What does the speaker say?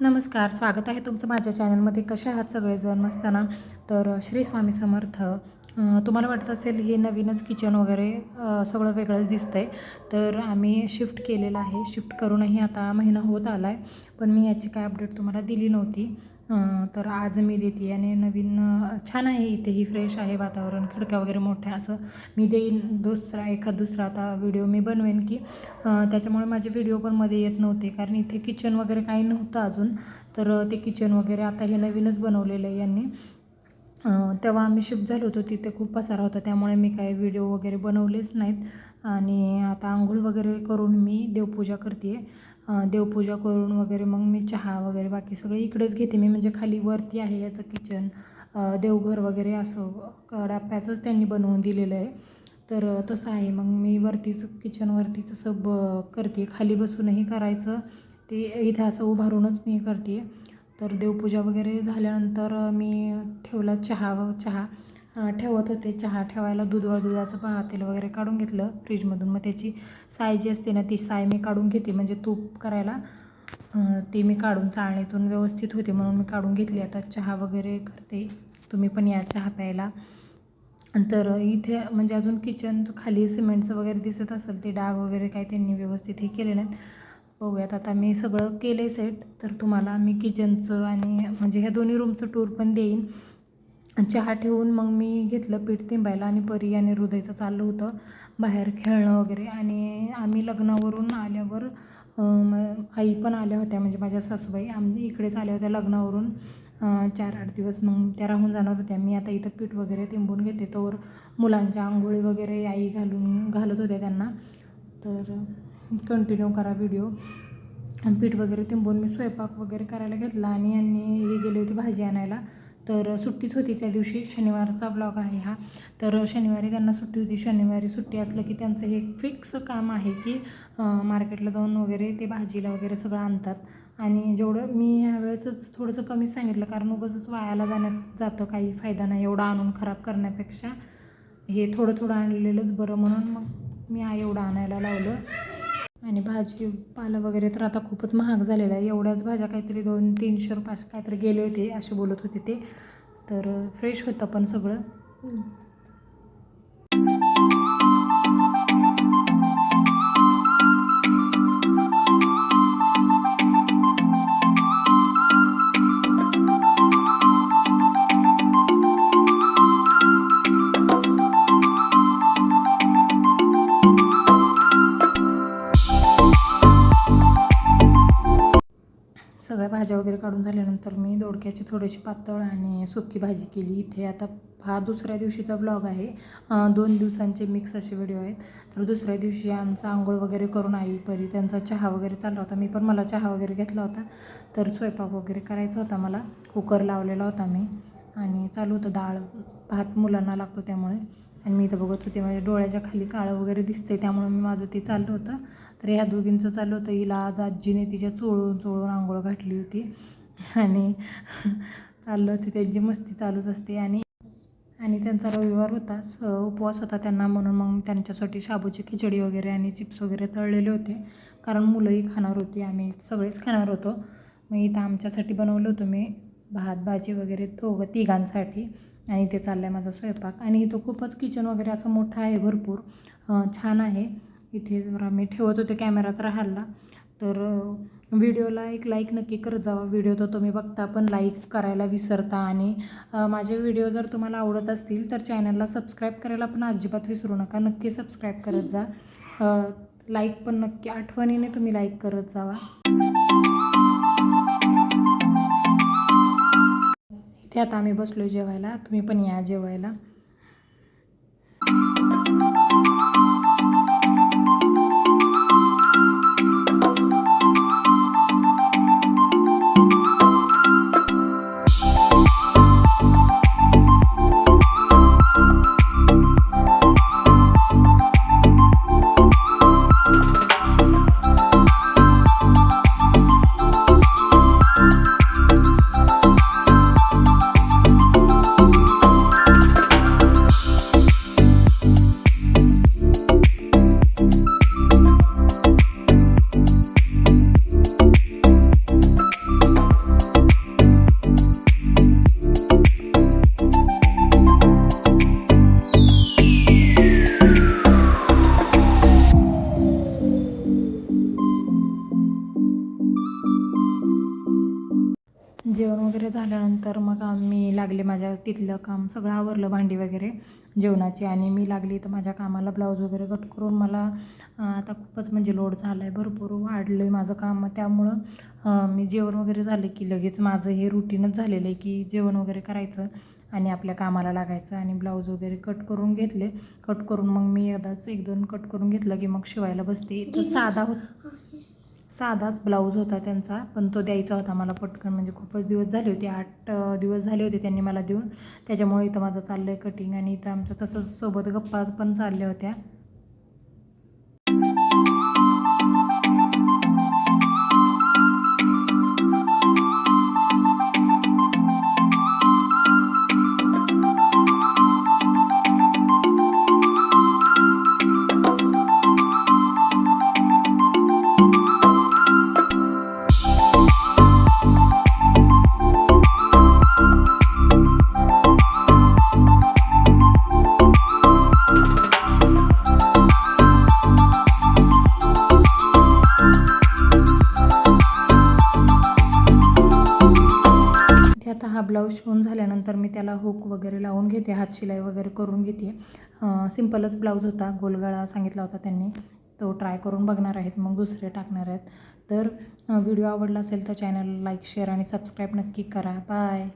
नमस्कार स्वागत आहे तुमचं माझ्या चॅनलमध्ये. कशा आहात सगळेजण? मस्ताना तर श्री स्वामी समर्थ तुम्हाला वाटत असेल हे नवीनच किचन वगैरे सगळं वेगळंच दिसतंय. तर आम्ही शिफ्ट केलेलं आहे. शिफ्ट करूनही आता महिना होत आला आहे पण मी याची काय अपडेट तुम्हाला दिली नव्हती. तर आज मी देते आणि नवीन छान आहे इथेही फ्रेश आहे वातावरण खिडक्या वगैरे मोठ्या असं. मी देईन दुसरा एखाद दुसरा आता व्हिडिओ मी बनवेन की त्याच्यामुळे माझे व्हिडिओ पण मध्ये येत नव्हते. कारण इथे किचन वगैरे काही नव्हतं अजून. तर ते किचन वगैरे आता हे नवीनच बनवलेलं आहे यांनी. तेव्हा आम्ही शिफ्ट झालो होतो तिथे खूप पसारा होता. त्यामुळे मी काही व्हिडिओ वगैरे बनवलेच नाहीत. आणि आता आंघोळ वगैरे करून मी देवपूजा करते देवपूजा करून वगैरे मग मी चहा वगैरे बाकी सगळं इकडेच घेते. मी म्हणजे खाली वरती आहे याचं किचन देवघर वगैरे असं कडाप्याचंच त्यांनी बनवून दिलेलं आहे. तर तसं आहे. मग मी वरतीच किचनवरतीच असं ब करते. खाली बसूनही करायचं. ते इथे असं उभारूनच मी करते. तर देवपूजा वगैरे झाल्यानंतर मी ठेवला चहा व चहा. ठेवत होते. चहा ठेवायला दूध व दुधाचं पातेलं वगैरे काढून घेतलं फ्रीजमधून. मग त्याची साय जी असते ना ती साय मी काढून घेते. म्हणजे तूप करायला ती मी काढून चाळणीतून व्यवस्थित होते म्हणून मी काढून घेतली. आता चहा वगैरे करते. तुम्ही पण या चहा प्यायला. तर इथे म्हणजे अजून किचनचं खाली सिमेंटचं वगैरे दिसत असेल ते डाग वगैरे काय त्यांनी व्यवस्थित हे केले नाहीत बघूयात आता मी सगळं केलं आहे सेट तर तुम्हाला मी किचनचं आणि म्हणजे ह्या दोन्ही रूमचं टूर पण देईन. चहा ठेवून मग मी घेतलं पीठ तिंबायला आणि परी आणि हृदयचं चाललं होतं बाहेर खेळणं वगैरे. आणि आम्ही लग्नावरून आल्यावर आई पण आल्या होत्या म्हणजे माझ्या सासूबाई आम्ही इकडेच आल्या होत्या लग्नावरून. चार आठ दिवस मग त्या राहून जाणार होत्या. मी आता इथं पीठ वगैरे तिंबून घेते. तोवर मुलांच्या आंघोळी वगैरे आई घालून घालत होत्या त्यांना. तर कंटिन्यू करा व्हिडिओ पीठ वगैरे तिंबून मी स्वयंपाक वगैरे करायला घेतला आणि यांनी हे गेले होते भाजी आणायला. तर सुट्टीच होती त्या दिवशी. शनिवारचा ब्लॉग आहे हा. तर शनिवारी त्यांना सुट्टी होती. शनिवारी सुट्टी असलं की त्यांचं हे फिक्स काम आहे की मार्केटला जाऊन वगैरे ते भाजीला वगैरे सगळं आणतात. आणि जेवढं मी ह्यावेळेसच थोडंसं कमीच सांगितलं कारण उगाचच वायाला जाण्यात जातं काही फायदा नाही एवढं आणून खराब करण्यापेक्षा. हे थोडं थोडं आणलेलंच बरं म्हणून मग मी हा एवढं आणायला लावलं. आणि भाजीपाला वगैरे तर आता खूपच महाग झालेला आहे. एवढ्याच भाज्या काहीतरी दोन तीनशे रुपये असं काहीतरी गेले होते असे बोलत होते ते. तर फ्रेश होतं पण सगळं. सगळ्या भाज्या वगैरे काढून झाल्यानंतर मी दोडक्याची थोडीशी पातळ आणि सुकी भाजी केली. इथे आता हा दुसऱ्या दिवशीचा ब्लॉग आहे. दोन दिवसांचे मिक्स असे व्हिडिओ आहेत. तर दुसऱ्या दिवशी आमचा आंघोळ वगैरे करून आई परी त्यांचा चहा वगैरे चालला होता. मी पण मला चहा वगैरे घेतला होता. तर स्वयंपाक वगैरे करायचा होता मला. कुकर लावलेला होता मी. आणि चालू होतं डाळ भात मुलांना लागतो त्यामुळे. आणि मी इथं बघत होते माझ्या डोळ्याच्या खाली काळं वगैरे दिसते त्यामुळे मी माझं ते चाललं होतं. तर ह्या दोघींचं चाललं होतं. हिला आज आजीने तिच्या चोळून चोळून आंघोळ घातली होती. आणि चाललं होते. त्यांची मस्ती चालूच असते. आणि आणि त्यांचा रविवार होता. स उपवास होता त्यांना म्हणून मग त्यांच्यासाठी शाबूची खिचडी वगैरे आणि चिप्स वगैरे तळलेले होते. कारण मुलंही खाणार होती. आम्ही सगळेच खाणार होतो. मग इथं आमच्यासाठी बनवलं होतं मी भात भाजी वगैरे दोघं तिघांसाठी. आणि इथे चाललं आहे माझा स्वयंपाक. आणि इथं खूपच किचन वगैरे असं मोठं आहे भरपूर. छान आहे. इथे जरा मी ठेवत होते कॅमेरात राहायला. तर व्हिडिओला एक लाईक नक्की करत जावा. व्हिडिओ तर तुम्ही बघता पण लाईक करायला विसरता. आणि माझे व्हिडिओ जर तुम्हाला आवडत असतील तर चॅनलला सबस्क्राईब करायला पण अजिबात विसरू नका. नक्की सबस्क्राईब करत जा. लाईक पण नक्की आठवणीने तुम्ही लाईक करत जावा. आता आम्ही बसलो जेवायला तुम्ही पण या जेवायला. लागले माझ्या तिथलं काम सगळं आवरलं भांडी वगैरे जेवणाची आणि मी लागली तर माझ्या कामाला. ब्लाऊज वगैरे कट करून मला आता खूपच म्हणजे लोड झाला आहे भरपूर वाढलं आहे माझं काम. त्यामुळं मी जेवण वगैरे झालं की लगेच माझं हे रुटीनच झालेलं आहे की जेवण वगैरे करायचं आणि आपल्या कामाला लागायचं आणि ब्लाऊज वगैरे कट करून घेतले. कट करून मग मी एकदाच एक दोन कट करून घेतलं की मग शिवायला बसते. तर साधा होत साधाच ब्लाऊज होता त्यांचा पण तो द्यायचा होता मला पटकन. म्हणजे खूपच दिवस झाले होते आठ दिवस झाले होते त्यांनी मला देऊन. त्याच्यामुळे इथं माझं चाललं आहे कटिंग आणि इथं आमचं तसंच सोबत गप्पा पण चालल्या होत्या. हा ब्लाऊज शिवून झाल्यानंतर मी त्याला हुक वगैरे लावून घेते हात शिलाई वगैरे करून घेते. सिम्पलच ब्लाऊज होता गोलगळा सांगितला होता त्यांनी. तो ट्राय करून बघणार आहेत मग दुसरे टाकणार आहेत. तर व्हिडिओ आवडला असेल तर चॅनल लाईक शेअर आणि सबस्क्राईब नक्की करा. बाय